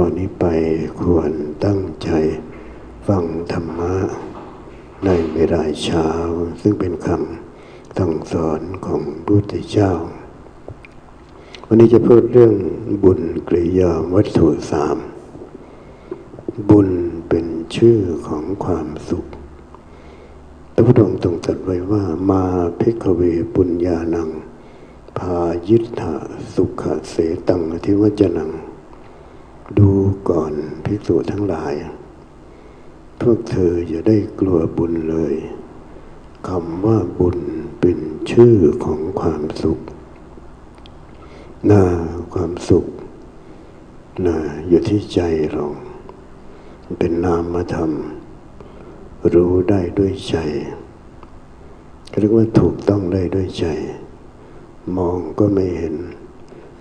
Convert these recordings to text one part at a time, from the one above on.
ตอนนี้ไปควรตั้งใจฟังธรรมะในเวลาเช้า ซึ่งเป็นคำสั่งสอนของพระพุทธเจ้า วันนี้จะพูดเรื่องบุญกริยาวัตถุสามบุญเป็นชื่อของความสุขพระพุทธองค์ทรงตรัสไว้ว่ามาพิกเวปุญญานัง พายิทธาสุขเสตังอธิวจนัง ดูก่อนภิกษุทั้งหลาย พวกเธออย่าได้กลัวบุญเลยคำว่าบุญเป็นชื่อของความสุขน่าความสุขน่าอยู่ที่ใจเรา เป็นนามธรรม รู้ได้ด้วยใจเรียกว่าถูกต้องได้ด้วยใจ มองก็ไม่เห็น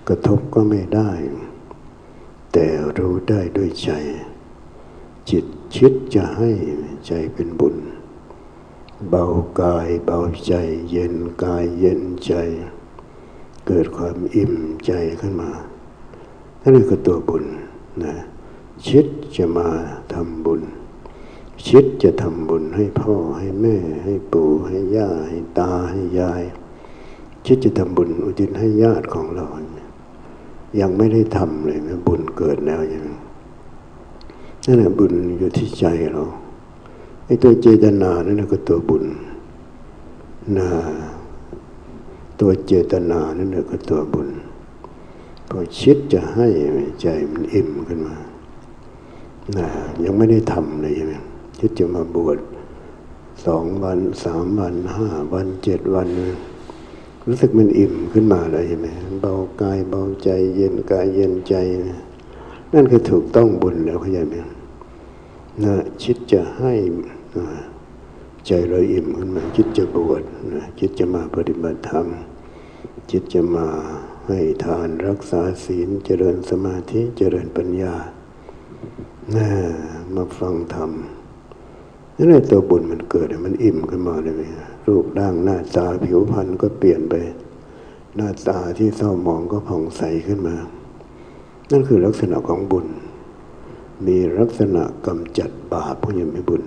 กระทบก็ไม่ได้ แต่รู้ได้ด้วยใจ จิตชิดจะให้ใจเป็นบุญ เบากายเบาใจ เย็นกายเย็นใจ เกิดความอิ่มใจขึ้นมานั่นคือตัวบุญนะชิดจะมาทำบุญ ชิดจะทำบุญให้พ่อให้แม่ ให้ปู่ให้ย่าให้ตาให้ยาย ชิดจะทำบุญอุทิศให้ญาติของเรายั ยังไม่ได้ทำเลยนะบุญเกิดแล้วยังนั่นแหละบุญอยู่ที่ใจเราไอ้ตัวเจตนานั่นก็ตัวบุญนะตัวเจตนานั่นก็ตัวบุญพอชิดจะให้ใจมันอิ่มขึ้นมานะยังไม่ได้ทำเลยใช่ไหมคิดจะมาบวชสองวันสามวันห้าวันเจ็ดวัน รู้สึกมันอิ่มขึ้นมาเลยใช่ไหมเบากายเบาใจ เย็นกายเย็นใจนั่นคือถูกต้องบุญแล้วเข้าใจไหมนะคิดจะให้ใจเราอิ่มขึ้นมาคิดจะบวชนะคิดจะมาปฏิบัติธรรมคิดจะมาให้ทานรักษาศีลเจริญสมาธิเจริญปัญญานะมาฟังธรรมนั่นแหละตัวบุญมันเกิดมันอิ่มขึ้นมาเลยไหม รูปร่างหน้าตาผิวพรรณก็เปลี่ยนไป หน้าตาที่เศร้าหมองก็ผ่องใสขึ้นมา นั่นคือลักษณะของบุญ มีลักษณะกำจัดบาปพวกยังไม่บุญ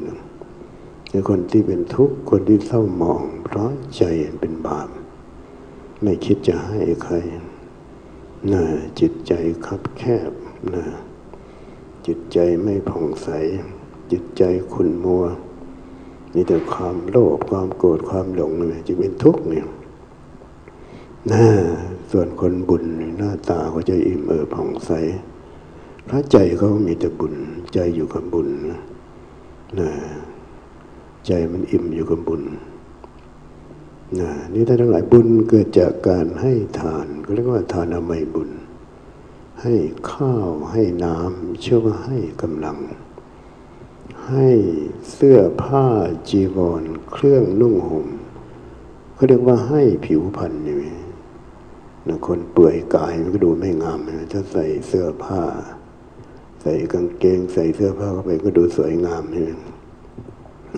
ในคนที่เป็นทุกข์คนที่เศร้าหมอง เพราะใจเป็นบาป ไม่คิดจะให้ใครนะจิตใจคับแคบนะจิตใจไม่ผ่องใส จิตใจขุ่นมัว มีแต่ความโลภความโกรธความหลงเนี่ยจะเป็นทุกข์เนี่ยหนะส่วนคนบุญหน้าตาเขาจะอิ่มเอิบผ่องใสพระใจเขามีแต่บุญ ใจอยู่กับบุญนะใจมันอิ่มอยู่กับบุญนะนี่ท่านทั้งหลายบุญเกิดจากการให้ทานก็เรียกว่าทานามัยบุญ ให้ข้าวให้น้ำเชื่อว่าให้กำลัง ให้เสื้อผ้าจีวรเครื่องนุ่งห่มเขาเรียกว่าให้ผิวพรรณนี่นะคนเปื่อยกายมันก็ดูไม่งามนะถ้าใส่เสื้อผ้า ใส่กางเกงใส่เสื้อผ้าเข้าไปก็ดูสวยงามนี่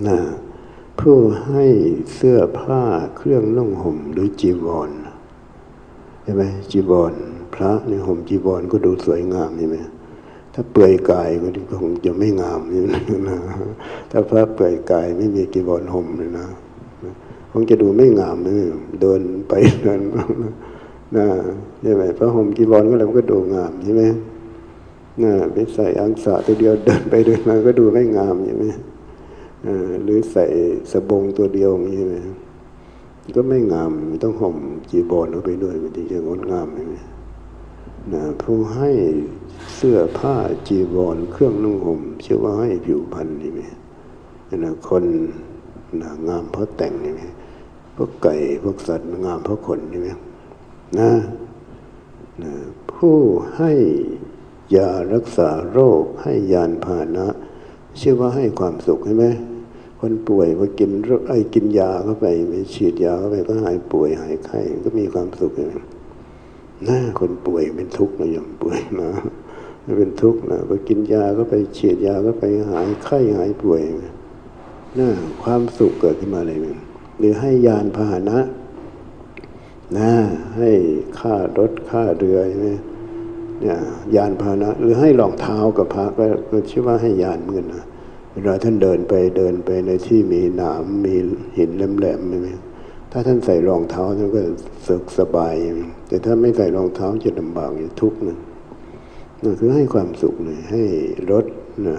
นะผู้ให้เสื้อผ้าเครื่องนุ่งห่มหรือจีวรใช่ไหมจีวรพระในห่มจีวรก็ดูสวยงามใช่ไหม ถ้าเปื่อยกายก็คงจะไม่งามนี่นะถ้าพระเปื่อยกายไม่มีจีวรห่มเลยนะคงจะดูไม่งามเลยเดินไปเดินนะใช่ไหมพระห่มจีวรก็แล้วก็ดูงามใช่ไหมนะไปใส่อังสะตัวเดียวเดินไปเดินมาก็ดูไม่งามใช่ไหมหรือใส่สบงตัวเดียวอย่างนี้ใช่ไหมก็ไม่งามต้องห่มจีบอลเอาไปด้วยมันถึงจะงดงามใช่ไหมนะผู้ให้ เสื้อผ้าจีบอลเครื่องนุ่งห่มเชื่อว่าให้ผิวพรรณนี่ไหมนะคนนะงามเพราะแต่งนี่ไหมพวกไก่พวกสัตว์งามเพราะขนนี่ไหมนะนะผู้ให้ยารักษาโรคให้ยานพาหนะชื่อว่าให้ความสุขใช่ไหมคนป่วยพอกินไอ้กินยาเข้าไปไปฉีดยาเข้าไปก็หายป่วยหายไข้ก็มีความสุขเลยนะคนป่วยเป็นทุกข์นะยมป่วยนะ เป็นทุกข์นะพอกินยาก็ไปฉีดยาก็ไปหายไข้หายป่วยนะความสุขเกิดขึ้นมาเลยหรือให้ยานพาหนะนะให้ค่ารถค่าเรือใช่ไหมเนี่ยยานพาหนะ หรือให้รองเท้ากับพระก็ชื่อว่าให้ยานเหมือนกันนะเวลาท่านเดินไปเดินไปในที่มีหนามมีหินแหลมๆใช่ไหมถ้าท่านใส่รองเท้าท่านก็สึกสบาย แต่ถ้าไม่ใส่รองเท้าจะลำบากจะทุกข์นะนั่น คือให้ความสุขเลยให้รถนะ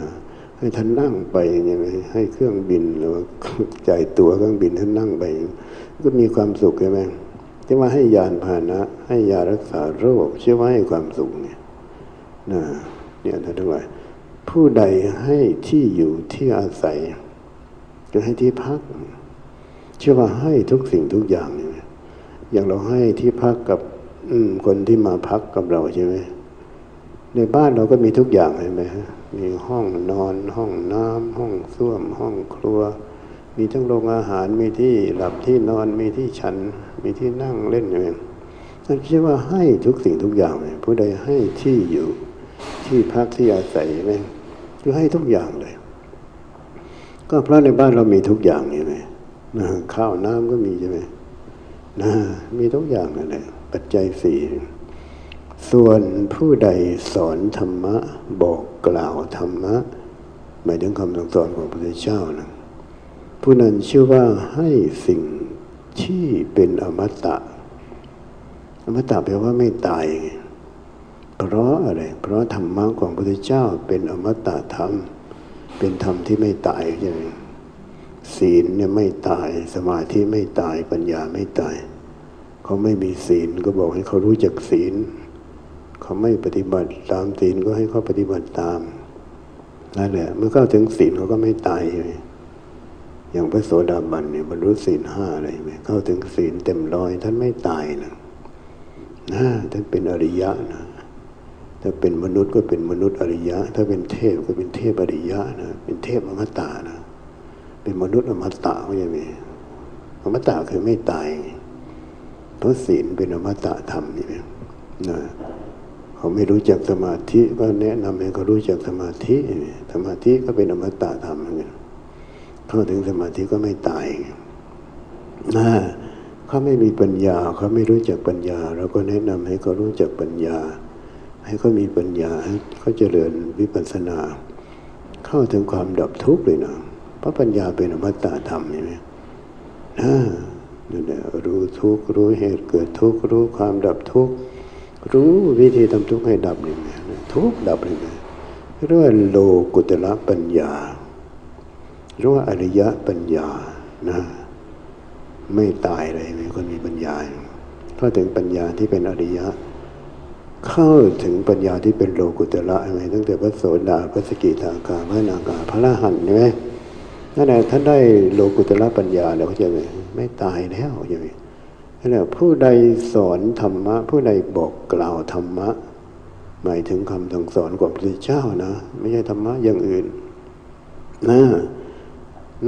ให้ท่านนั่งไปย่างเงี้ยให้เครื่องบินหรือว่าจ่ายตั๋วเครื่องบินท่านนั่งไป ก็มีความสุขใช่ไหมที่ว่าให้ยานพาหนะ ให้ยารักษาโรคชื่อว่าให้ความสุขเนี่ยนะเนี่ยท่านทั้งหลายผู้ใดให้ที่อยู่ที่อาศัยจะให้ที่พักเชื่อว่าให้ทุกสิ่งทุกอย่างเนี่ยอย่างเราให้ที่พักกับอืคนที่มาพักกับเราใช่ไหม ในบ้านเราก็มีทุกอย่างใช่ไหมฮะ มีห้องนอน ห้องน้ำห้องส้วม ห้องครัว มีทั้งโรงอาหาร มีที่หลับที่นอน มีที่ฉัน มีที่นั่งเล่นอย่างนี้นั่นเชื่อว่าให้ทุกสิ่งทุกอย่างเลยผู้ใดให้ที่อยู่ที่พักที่อาศัยไหมคือให้ทุกอย่างเลย ก็เพราะในบ้านเรามีทุกอย่างใช่ไหมนะข้าวน้ำก็มีใช่ไหมนะมีทุกอย่างนั่นแหละปัจจัยสี่ ส่วนผู้ใดสอนธรรมะ บอกกล่าวธรรมะ หมายถึงคำสั่งสอนของพระพุทธเจ้านะผู้นั้นชื่อว่าให้สิ่งที่เป็นอมตะ อมตะแปลว่าไม่ตาย เพราะอะไร เพราะธรรมะของพระพุทธเจ้าเป็นอมตะธรรม เป็นธรรมที่ไม่ตายใช่ไหมศีลเนี่ยไม่ตาย สมาธิไม่ตาย ปัญญาไม่ตาย เขาไม่มีศีลก็บอกให้เขารู้จักศีล เขาไม่ปฏิบัติตามศีลก็ให้เขาปฏิบัติตามนั่นแหละเมื่อเข้าถึงศีลเขาก็ไม่ตายใช่ไหมอย่างพระโสดาบันเนี่ยบรรลุศีลห้าอะไรไหมเข้าถึงศีลเต็มร้อยท่านไม่ตายนะนะท่านเป็นอริยะนะถ้าเป็นมนุษย์ก็เป็นมนุษย์อริยะ ถ้าเป็นเทพก็เป็นเทพอริยะนะเป็นเทพอมตะนะเป็นมนุษย์อมตะไม่ใช่ไหมอมตะคือไม่ตายเพราะศีลเป็นอมตะธรรมนี่นะ เขาไม่รู้จักสมาธิก็แนะนำให้เขารู้จักสมาธิสมาธิก็เป็นอมตะธรรมเหมือนกันเข้าถึงสมาธิก็ไม่ตายนะเขาไม่มีปัญญาเขาไม่รู้จักปัญญาเราก็แนะนำให้เขารู้จักปัญญา ให้เขามีปัญญาให้เขาเจริญวิปัสสนา เข้าถึงความดับทุกข์เลยนะเพราะปัญญาเป็นอมตะธรรมใช่ไหมนะนั่นแหละรู้ทุกข์รู้เหตุเกิดทุกข์รู้ความดับทุกข์ รู้วิธีทำทุกข์ให้ดับเลยนะทุกข์ดับเลยนะเรียกว่าโลกุตละปัญญาเรียกว่าอริยะปัญญานะไม่ตายเลยมีคนมีปัญญาเข้าถึงปัญญาที่เป็นอริยะ เข้าถึงปัญญาที่เป็นโลกุตระใช่ไหมตั้งแต่พระโสดาพระสกิทาคาพระนางกาพระอรหันใช่ไหมนั่นแหละท่านได้โลกุตระปัญญาแล้วเขาจะไม่ไม่ตายแล้วใช่ไหม นั่นแหละผู้ใดสอนธรรมะ ผู้ใดบอกกล่าวธรรมะ หมายถึงคำสั่งสอนของพระเจ้านะ ไม่ใช่ธรรมะอย่างอื่นนะ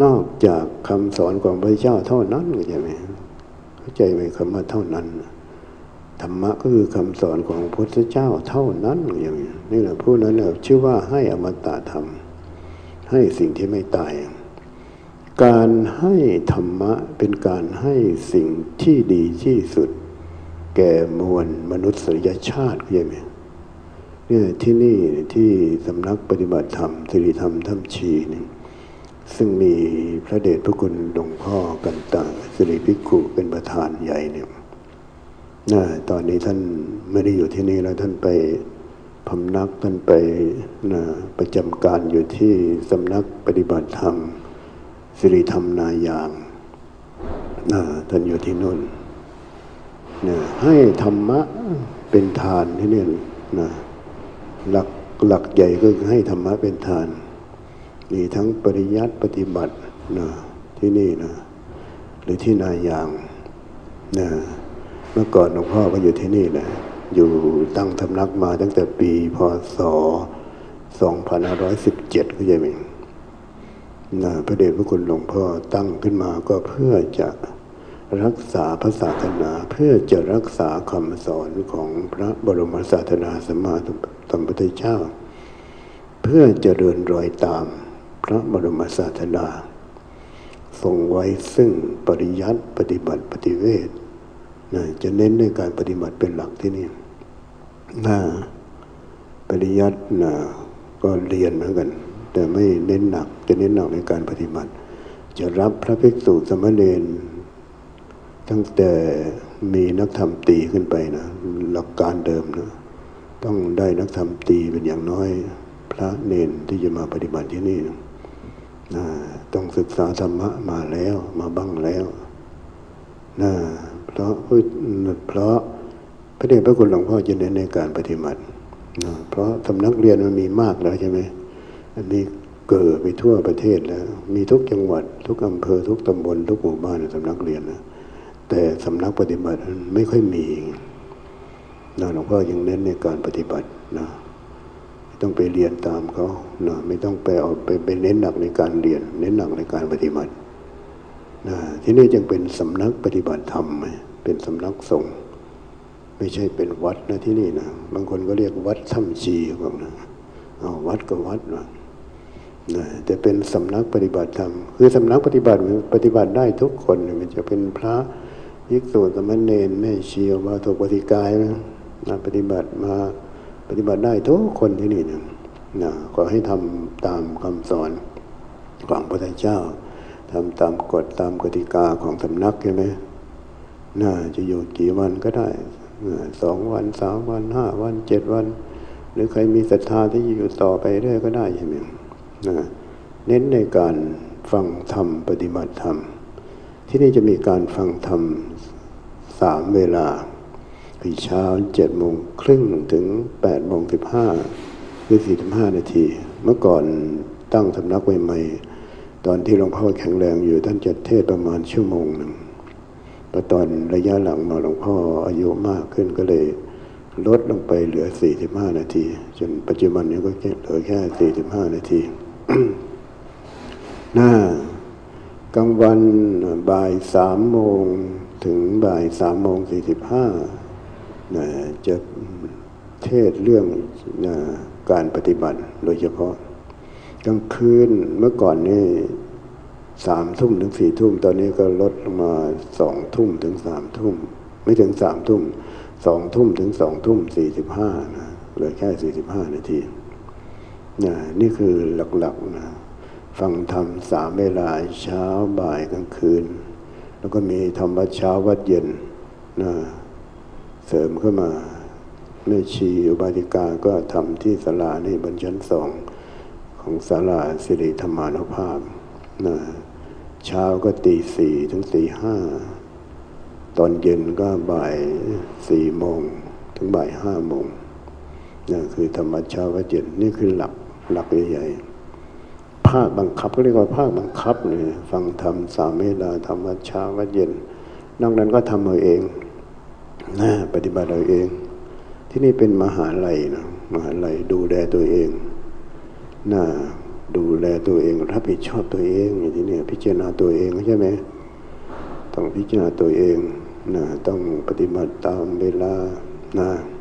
นอกจากคำสอนของพระเจ้าเท่านั้นใช่ไหมเข้าใจไหมคำว่าเท่านั้นธรรมะก็คือคำสอนของพระพุทธเจ้าเท่านั้นอย่างนี้นี่แหละผู้นั้นเนี่ยชื่อว่าให้อมตะธรรม ให้สิ่งที่ไม่ตาย การให้ธรรมะเป็นการให้สิ่งที่ดีที่สุด แก่มวลมนุษยชาติใช่ไหมเนี่ยที่นี่ที่สำนักปฏิบัติธรรมสิริธรรมธรรมชีนี่ซึ่งมีพระเดชพระคุณหลวงพ่อกันตาสิริพิกุเป็นประธานใหญ่เนี่ยนะตอนนี้ท่านไม่ได้อยู่ที่นี่แล้วท่านไปพำนักท่านไปนะประจำการอยู่ที่สำนักปฏิบัติธรรม สิริธรรมนายางนะท่านอยู่ที่นู่นนะให้ธรรมะเป็นทานที่นี่นะหลักหลักใหญ่ก็คือให้ธรรมะเป็นทานมีทั้งปริยัติปฏิบัตินะที่นี่นะหรือที่นายางนะเมื่อก่อนหลวงพ่อก็อยู่ที่นี่แหละอยู่ตั้งทำนักมาตั้งแต่ปีพศ2517ก็ยังมี นะพระเดชพระคุณหลวงพ่อตั้งขึ้นมาก็เพื่อจะรักษาพระศาสนาเพื่อจะรักษาคำสอนของพระบรมศาสนาสมมาสัมพุทธเจ้า เพื่อจะเดินรอยตามพระบรมศาสดาทรงไว้ซึ่งปริยัติปฏิบัติปฏิเวทนะจะเน้นในการปฏิบัติเป็นหลักที่นี่นะริยัตินะก็เรียนเหมือนกัน แต่ไม่เน้นหนักจะเน้นหนักในการปฏิบัติ จะรับพระภิกษุสามเณรตั้งแต่มีนักธรรมตีขึ้นไปนะหลักการเดิมนะต้องได้นักธรรมตีเป็นอย่างน้อยพระเนนที่จะมาปฏิบัติที่นี่นะนะต้องศึกษาธรรมะมาแล้วมาบ้างแล้วนะเพราะเพราะพระเดชพระคุณหลวงพ่อจะเน้นในการปฏิบัตินะเพราะสำนักเรียนมันมีมากแล้วใช่ไหม อันนี้เกิดไปทั่วประเทศแล้ว มีทุกจังหวัด ทุกอำเภอทุกตำบลทุกหมู่บ้านสำนักเรียนนะแต่สำนักปฏิบัติไม่ค่อยมีนะหลวงพ่อยังเน้นในการปฏิบัตินะไม่ต้องไปเรียนตามเขานะไม่ต้องไปเอาไปไปเน้นหนักในการเรียน เน้นหนักในการปฏิบัตินะที่นี่จึงเป็นสำนักปฏิบัติธรรมไหมเป็นสำนักสงฆ์ไม่ใช่เป็นวัดนะที่นี่นะบางคนก็เรียกวัดถ้ำชีบอกนะเอาวัดก็วัดนะ นะแต่เป็นสำนักปฏิบัติธรรม คือสำนักปฏิบัติปฏิบัติได้ทุกคนเนี่ยมันจะเป็นพระยิกษุสามเณรแม่ชีวาถกปฏิกายนะปฏิบัติมาปฏิบัติได้ทุกคนที่นี่นะนะขอให้ทำตามคำสอนของพระพุทธเจ้าทำตามกฎตามกติกาของสำนักใช่ไหมน่าจะอยู่กี่วันก็ได้นะสองวันสามวันห้าวันเจ็ดวัน หรือใครมีศรัทธาที่จะอยู่ต่อไปเรื่อยก็ได้ใช่ไหม เน้นในการฟังธรรมปฏิบัติธรรม ที่นี่จะมีการฟังธรรมสามเวลาคือเช้าเจ็ดโมงครึ่งถึงแปดโมงสิบห้าคือสี่สิบห้านาที เมื่อก่อนตั้งสำนักใหม่ตอนที่หลวงพ่อแข็งแรงอยู่ท่านจะเทศประมาณชั่วโมงหนึ่งพอตอนระยะหลังมาหลวงพ่ออายุมากขึ้นก็เลยลดลงไปเหลือ 45 นาที จนปัจจุบันนี้ก็เหลือแค่ 45 นาที น้ากลางวันบ่ายสามโมงถึงบ่ายสามโมงสี่สิบห้านะจะเทศเรื่องนะการปฏิบัติโดยเฉพาะ กลางคืนเมื่อก่อนนี่สามทุ่มถึงสี่ทุ่ม ตอนนี้ก็ลดลงมาสองทุ่มถึงสามทุ่ม ไม่ถึงสามทุ่มสองทุ่มถึงสองทุ่มสี่สิบห้านะเหลือแค่สี่สิบห้านาที นะนี่คือหลักๆนะฟังธรรมสามเวลาเช้าบ่ายกลางคืน แล้วก็มีธรรมวัดเช้าวัดเย็นนะเสริมเข้ามาแม่ชีอุบาติกาก็ทำที่ศาลานี่บนชั้นสองของศาลาสิริธรรมานุภาพนะเช้าก็ตีสี่ถึงตีห้าตอนเย็นก็บ่ายสี่โมงถึงบ่ายห้าโมงนั่นคือธรรมชาวัดเย็นนี่คือหลัก หลักใหญ่ๆภาคบังคับก็เรียกว่าภาคบังคับเลยฟังธรรมสามเมตาธรรมชาวัดเย็น นอกนั้นก็ทำเอาเองนะปฏิบัติเอาเอง ที่นี่เป็นมหาลัยนะมหาลัยดูแลตัวเองน่าดูแลตัวเองรับผิดชอบตัวเองอย่างที่นี่พิจารณาตัวเองใช่ไหมต้องพิจารณาตัวเองนะต้องปฏิบัติตามเวลานะนะ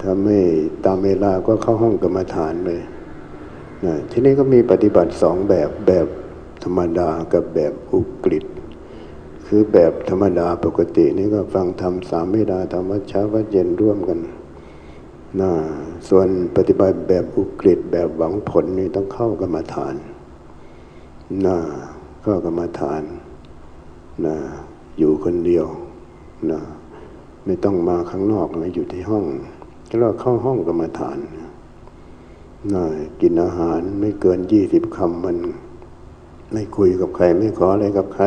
ถ้าไม่ตามเวลาก็เข้าห้องกรรมฐานเลยทีนี่ก็มีปฏิบัติสองแบบแบบธรรมดากับแบบอุกฤษคือแบบธรรมดาปกตินี่ก็ฟังธรรมสามเวลาธรรมวัเช้าวัดเย็นร่วมกันนะส่วนปฏิบัติแบบอุกฤษแบบหวังผลนี่ต้องเข้ากรรมฐานนะเข้ากรรมฐานนะอยู่คนเดียวนะ ไม่ต้องมาข้างนอกนะอยู่ที่ห้องก็เราเข้าห้องกรรมฐานนะกินอาหารไม่เกินยี่สิบคำมันไม่คุยกับใคร ไม่ขออะไรกับใคร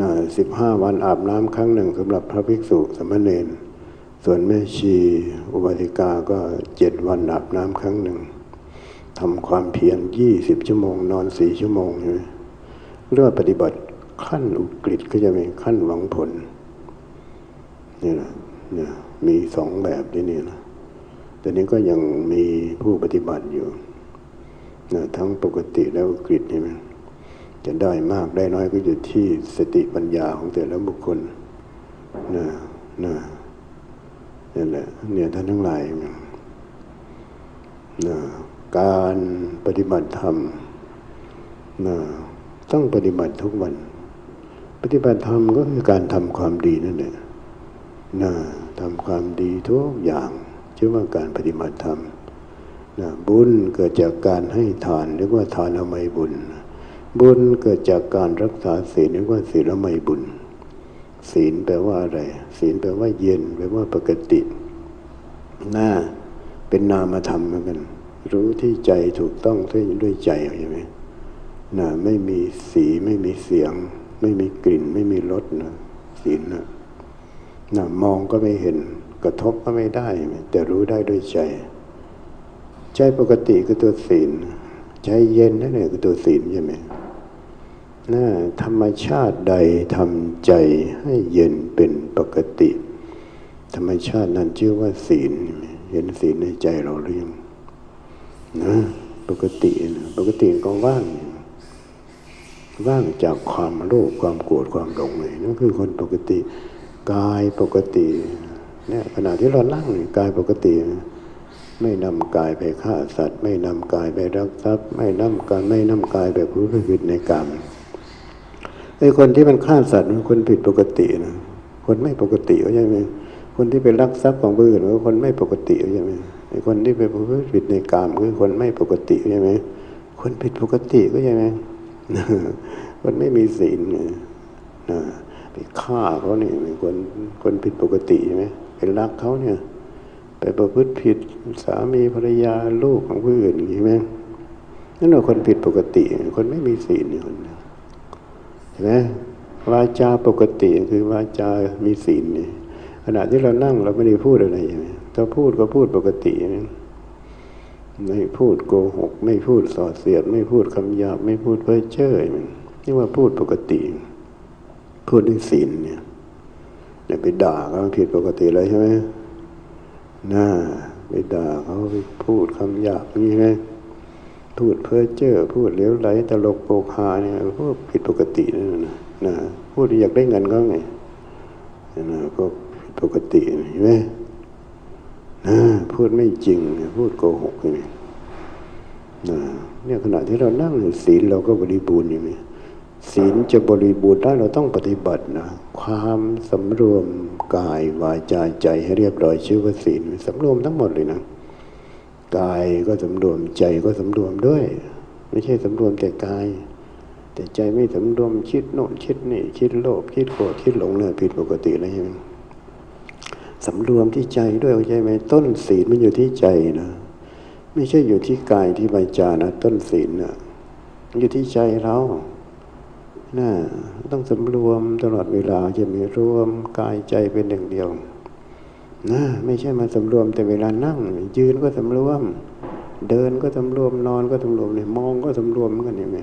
นะสิบห้าวันอาบน้ำครั้งหนึ่งสำหรับพระภิกษุสามเณรส่วนแม่ชีอุบาสิกาก็เจ็ดวันอาบน้ำครั้งหนึ่งทำความเพียรยี่สิบชั่วโมง นอนสี่ชั่วโมงใช่ไหมเรื่องปฏิบัติขั้นอุกฤษก็จะเป็นขั้นหวังผล นี่นะเนี่ยมีสองแบบที่นี่นะแต่นี้ก็ยังมีผู้ปฏิบัติอยู่นะทั้งปกติและอุกฤษใช่ไหมจะได้มากได้น้อยก็อยู่ที่สติปัญญาของแต่ละบุคคลนะนะนี่แหละเนี่ยท่านทั้งหลายนะการปฏิบัติธรรมนะต้องปฏิบัติทุกวัน ปฏิบัติธรรมก็คือการทำความดีนั่นแหละ นะทำความดีทุกอย่างชื่อว่าการปฏิบัติธรรมนะบุญเกิดจากการให้ทานเรียกว่าทานอมัยบุญ บุญเกิดจากการรักษาศีลเรียกว่าศีลอมัยบุญ ศีลแปลว่าอะไร ศีลแปลว่าเย็นแปลว่าปกติหน้าเป็นนามธรรมเหมือนกัน รู้ที่ใจถูกต้องด้วยใจใช่ไหมนะไม่มีสีไม่มีเสียง ไม่มีกลิ่น ไม่มีรสนะศีลนะ นะมองก็ไม่เห็น กระทบก็ไม่ได้ แต่รู้ได้ด้วยใจ ใจปกติคือตัวศีล ใจเย็นนั่นเองคือตัวศีลใช่ไหมนะธรรมชาติใดทำใจให้เย็นเป็นปกติ ธรรมชาตินั้นชื่อว่าศีล เห็นศีลในใจเราหรือยังนะปกตินะปกติก็ว่าง ว่างจากความโลภความโกรธความหลงเลยนั่นคือคนปกติ กายปกติเนี่ยขณะที่เรานั่งกายปกติไม่นำกายไปฆ่าสัตว์ ไม่นำกายไปรักทรัพย์ ไม่นำกายไม่นำกายไปพูดผิดในกรรมไอ้คนที่มันฆ่าสัตว์มันคนผิดปกตินะคนไม่ปกติเขาใช่ไหมคนที่ไปรักทรัพย์ของผู้อื่นก็คนไม่ปกติใช่ไหมไอ้คนที่ไปพูดผิดในกรรมคือคนไม่ปกติเขาใช่ไหมคนผิดปกติก็ใช่ไหมคนไม่มีศีลนะ ฆ่าเขาเนี่ยคนคนผิดปกติใช่ไหมไปรักเขาเนี่ย ไปประพฤติผิดสามีภรรยาลูกของผู้อื่นใช่ไหมนั่นเราคนผิดปกติ คนไม่มีศีลนี่คนเห็นไหมวาจาปกติคือวาจามีศีลเนี่ยขณะที่เรานั่งเราไม่ได้พูดอะไรใช่ไหมถ้าพูดก็พูดปกตินะไม่พูดโกหก ไม่พูดส่อเสียด ไม่พูดคำหยาบไม่พูดเพ้อเจ้อมันนี่ว่าพูดปกติ พูดด้วยศีลเนี่ยแต่ไปด่าเขาผิดปกติเลยใช่ไหมหน้าไปด่าเขาไปพูดคำหยาบนี่ไงพูดเพ้อเจ้อพูดเลี้ยวไหลตลกโปกฮาเนี่ยพวกผิดปกตินี่นะนะพูดอยากได้เงินก็ไงนะพวกผิดปกติเห็นไหมนะพูดไม่จริงพูดโกหกนี่นะเนี่ยขณะที่เรานั่งศีลเราก็บริบูรณ์อย่างนี้ ศีลจะบริบูรณ์ได้เราต้องปฏิบัตินะความสำรวมกายวาจาใจให้เรียบร้อยชื่อว่าศีลสำรวมทั้งหมดเลยนะกายก็สำรวมใจก็สำรวมด้วย ไม่ใช่สำรวมแต่กาย แต่ใจไม่สำรวมคิดโน่นคิดนี่คิดโลภคิดโกรธคิดหลงเนี่ยผิดปกติแล้วใช่ไหมสำรวมที่ใจด้วยใช่ไหมต้นศีลมันอยู่ที่ใจนะไม่ใช่อยู่ที่กายที่ใบจานะต้นศีลนะอยู่ที่ใจเรา นะต้องสำรวมตลอดเวลาจะมีรวมกายใจเป็นหนึ่งเดียวนะไม่ใช่มาสำรวมแต่เวลานั่ง ยืนก็สำรวม เดินก็สำรวมนอนก็สำรวมเนี่ยมองก็สำรวมเหมือนกันเห็นไหม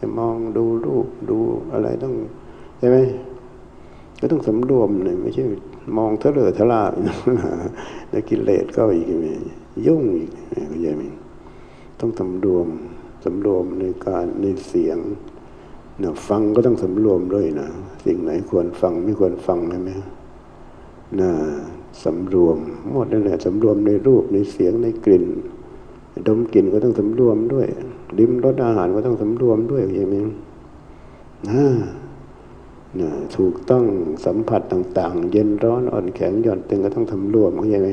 จะมองดูรูปดูอะไรต้องใช่ไหมก็ต้องสำรวมเลยไม่ใช่มองเถลิดทลาแล้วกิเลสก็อีกไหมยุ่งอีกเข้าใจไหมต้องสำรวมสำรวมในการในเสียง นะฟังก็ต้องสำรวมด้วยนะ สิ่งไหนควรฟังไม่ควรฟังใช่ไหมนะสำรวมหมดนั่นแหละสำรวมในรูปในเสียงในกลิ่น ดมกลิ่นก็ต้องสำรวมด้วยลิ้มรสอาหารก็ต้องสำรวมด้วยใช่ไหมนะนะถูกต้องสัมผัสต่าง ๆ เย็นร้อนอ่อนแข็งหย่อนตึงก็ต้องทำรวมเข้าใจไหม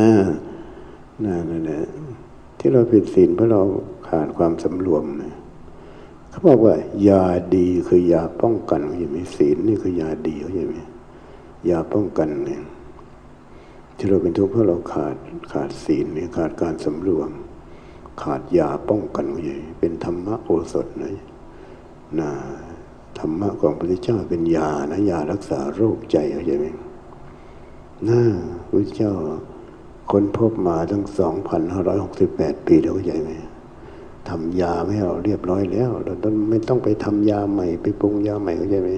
นะนะนั่นแหละที่เราผิดศีลเพราะเราขาดความสำรวมนะเขา บอกว่ายาดีคือยาป้องกันเขาใช่ไหมศีลนี่คือยาดีเขาใช่ไหมยาป้องกันเนี่ยที่เราเป็นทุกข์เพราะเราขาดขาดศีลเนี่ยขาดการสำรวม ขาดยาป้องกันเขาใช่เป็นธรรมะโอสถนะนะธรรมะของพระพุทธเจ้าเป็นยานะยารักษาโรคใจเขาใช่ไหมนะพระเจ้าค้นพบมาตั้งสองพันห้าร้อยหกสิบแปดปีแล้วเข้าใจไหม ทำยาไม่เราเรียบร้อยแล้ว เราต้องไม่ต้องไปทำยาใหม่ไปปรุงยาใหม่เข้าใจไหม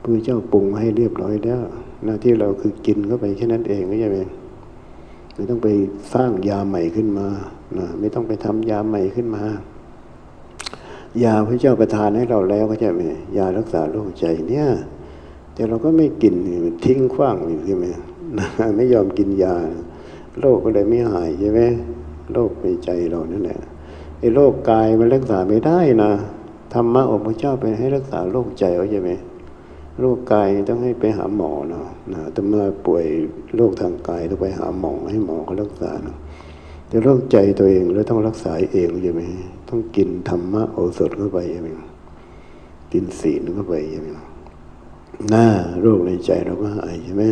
พระเจ้าปรุงมาให้เรียบร้อยแล้ว หน้าที่เราคือกินเข้าไปแค่นั้นเองเข้าใจไหมไม่ต้องไปสร้างยาใหม่ขึ้นมานะไม่ต้องไปทำยาใหม่ขึ้นมา ยาพระเจ้าประทานให้เราแล้วเข้าใจไหมยารักษาโรคใจเนี่ย แต่เราก็ไม่กินทิ้งขว้างอยู่ใช่ไหมไม่ยอมกินยาโรคก็เลยไม่หายใช่ไหมโรคในใจเรานั่นแหละ ไอ้โรคกายมันรักษาไม่ได้นะธรรมะองค์พระเจ้าเป็นให้รักษาโรคใจเขาใช่ไหมโรคกายต้องให้ไปหาหมอเนาะนะแต่เมื่อป่วยโรคทางกายต้องไปหาหมอให้หมอเขารักษาเนาะแต่โรคใจตัวเองแล้วต้องรักษาเองใช่ไหมต้องกินธรรมะโอสถเข้าไปใช่ไหมกินศีลเข้าไปใช่ไหมหน้าโรคในใจเราก็หายใช่ไหม